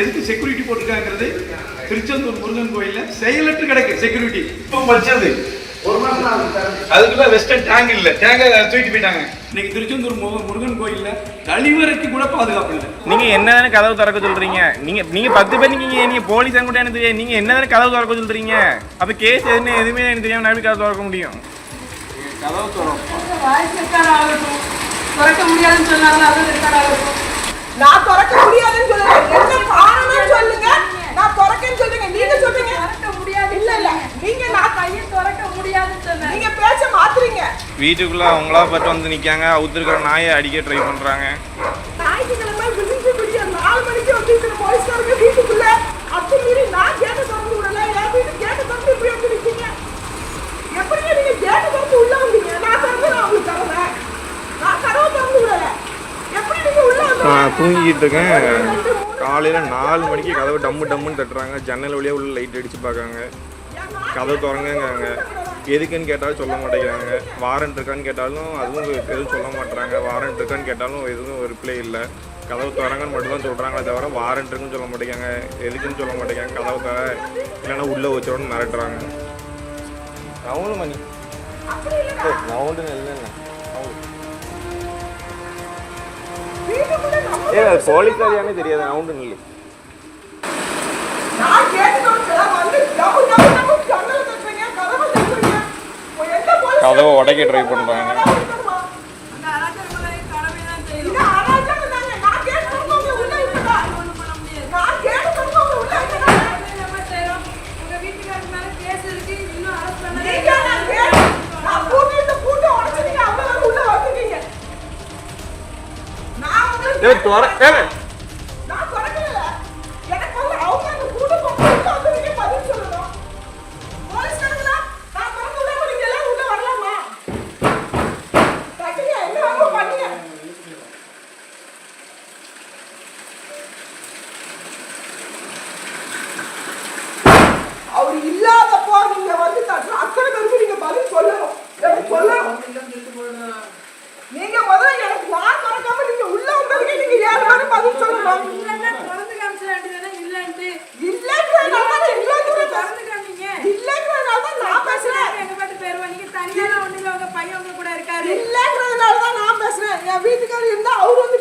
எதுக்கு செக்யூரிட்டி போட்டிருக்காங்கிறது? திருச்செந்தூர் முருகன் கோயில்ல செயலற்று கிடக்கு செக்யூரிட்டி இப்போ வச்சது ஒரு மாசம் ஆகுது. அதுக்குள்ள வெஸ்டர்ன் டேங்க் இல்ல. டேங்க தூக்கிட்டு போயிட்டாங்க. இன்னைக்கு திருச்செந்தூர் முருகன் கோயில்ல கழிவறைக்கு கூட பாதுகாப்பு இல்லை. நீங்க என்னதானே கதவு திறக்க சொல்றீங்க? நீங்க நீங்க பத்து பேர் நீங்க நீங்க போலீஸ் கூட எனக்கு தெரியாது. நீங்க என்னதானே கதவு திறக்க சொல்றீங்க? அப்ப கேஸ் எதுன்னு எதுவுமே எனக்கு தெரியாம நான் எப்படி கதவு திறக்க முடியும். கதவு ஆகட்டும். திறக்க முடியாதுன்னு சொன்னாங்க அது ரெக்கார்ட் ஆகட்டும் நான் திறக்க முடியாதுன்னு சொல்லுங்க. என்ன காரணம் சொல்லுங்க. நான் திறக்கேன்னு சொல்றீங்க நீங்க சொல்றீங்க திறக்க முடியாது இல்ல இல்ல. நீங்க நான் கையை திறக்க முடியாதுன்னு சொன்னாங்க நீங்க பேச்ச மாத்துறீங்க. வீட்டுக்குள்ள அவங்களா பட்டு வந்து நிக்காங்க. அவுத்துருக்கிற நாயை அடிக்க ட்ரை பண்றாங்க ஞாயிற்றுக்கிழமை விழிஞ்சு விடிய நாலு மணிக்கு வந்து போலீஸ்காரங்க வீட்டுக்குள்ள அத்துமீறி நான் கேட்ட திறந்து விடல என் வீட்டு கேட்ட திறந்து இப்படி வந்து நிக்கீங்க எப்படிங்க நீங்க கேட்ட திறந்து உள்ள வந்தீங்க நான் திறந்து நான் உங்களுக்கு தரல நான் கதவை திறந்து விடல எப்படி நீங்க உள்ள வந்தீங்க நான் தூங்கிட்டு இருக்கேன் காலையில் நாலு மணிக்கு கதவு டம்மு டம்முன்னு தட்டுறாங்க. ஜன்னல் வழியாக உள்ள லைட் அடிச்சு பார்க்காங்க கதவு திறங்கங்காங்க எதுக்குன்னு கேட்டாலும் சொல்ல மாட்டேங்கிறாங்க. வாரண்ட் இருக்கான்னு கேட்டாலும் அதுவும் எதுவும் சொல்ல மாட்டேறாங்க. வாரண்ட் இருக்கான்னு கேட்டாலும் எதுவும் ரிப்ளை இல்லை. கதவு திறங்கன்னு மட்டும்தான் சொல்கிறாங்களே தவிர வாரண்ட் இருக்குன்னு சொல்ல மாட்டேங்காங்க எதுக்குன்னு சொல்ல மாட்டேங்காங்க கதவு தர இல்லைன்னா உள்ளே வச்சிடணும்னு மிரட்டுறாங்க. ரவுண்டு மணி. ரவுண்டு இல்லை. ஏ தெரியாது நான் ஜன்னலை தட்டுறீங்க? கதவை உடைக்க ட்ரை பண்ணுறாங்க keluar. Eh, அதனால பையன் உங்க கூட இருக்காரு. இல்லங்கிறதுனால தான் நான் பேசுறேன். என் வீட்டுக்காரர் இருந்தா அவர் வந்து